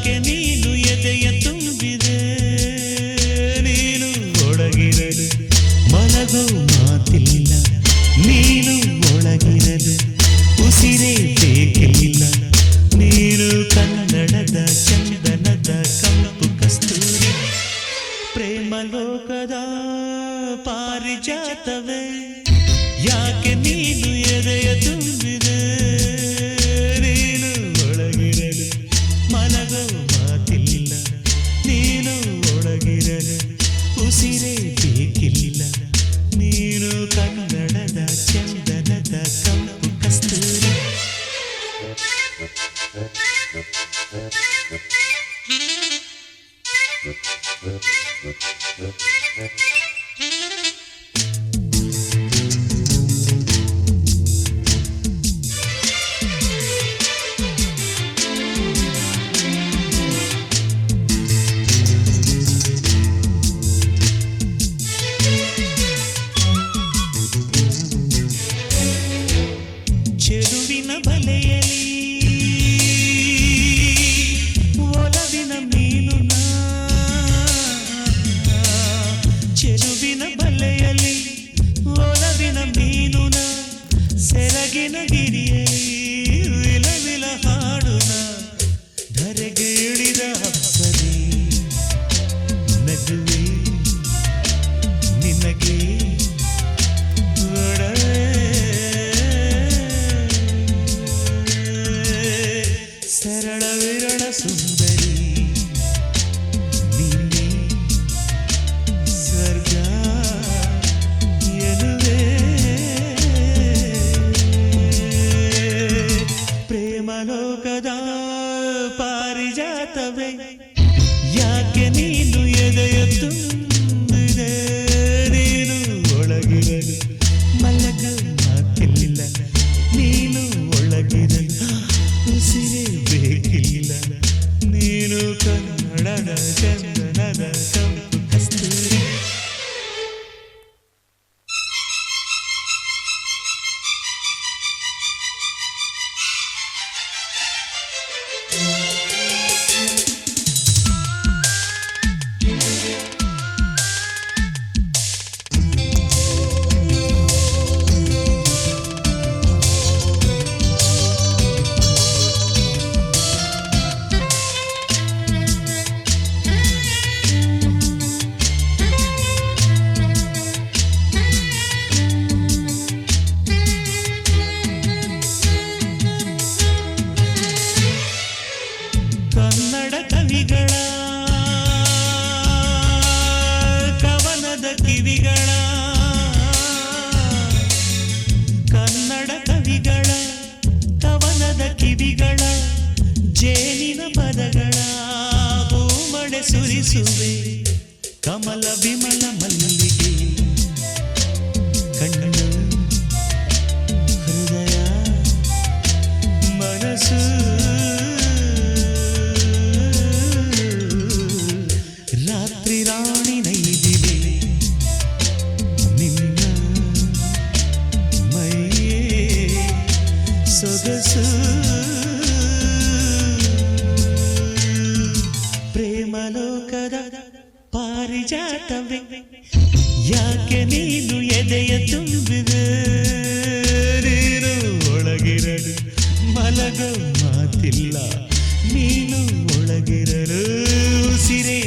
ಯಾಕೆ ನೀನು ಎದೆಯ ತುಂಬಿದೆ. ನೀನು ಒಳಗಿರಲು ಮಲಗೋ ಮಾತಿಲ್ಲ. ನೀನು ಒಳಗಿರಲು ಉಸಿರೇ ಬೇಕಿಲ್ಲ. ನೀನು ಕನ್ನಡದ ಚಂದನದ ಕಂಪು ಕಸ್ತೂರಿ. ಪ್ರೇಮ ಲೋಕದ ಪಾರಿಜಾತವೇ. ಯಾಕೆ ನೀನು ಎದೆಯ ತುಂಬಿದೆ? ಲೋಕದ ಪಾರಿಜಾತವೇ. ಯಾಕೆ ನೀನು ಎದೆಯ ತುಂಬಿದೆ? ನೀನು ಒಳಗಿರಲು ಮಲಗ ಮಾತಿಲ್ಲ ನೀನು ಒಳಗಿರಲು ಉಸಿರೇ ಬೇಕಿಲ್ಲ. ನೀನು ಕನ್ನಡದ ಚಂದನದ ಸುರಿಸುವೆ ಕಮಲ ವಿಮಲ ಮಲ್ಲಿಗೆ ಕಣ್ಣು ಹೃದಯ ಮನಸ್ಸು ರಾತ್ರಿ ರಾಣಿ ನೈದಿವೆ ಪಾರಿಜಾತವೇ ಯಾಕೆ ನೀನು ಎದೆಯ ತುಂಬಿದೆ? ನೀನು ಒಳಗಿರಲು ಮಲಗ ಮಾತಿಲ್ಲ. ನೀನು ಒಳಗಿರಲು ಉಸಿರೇ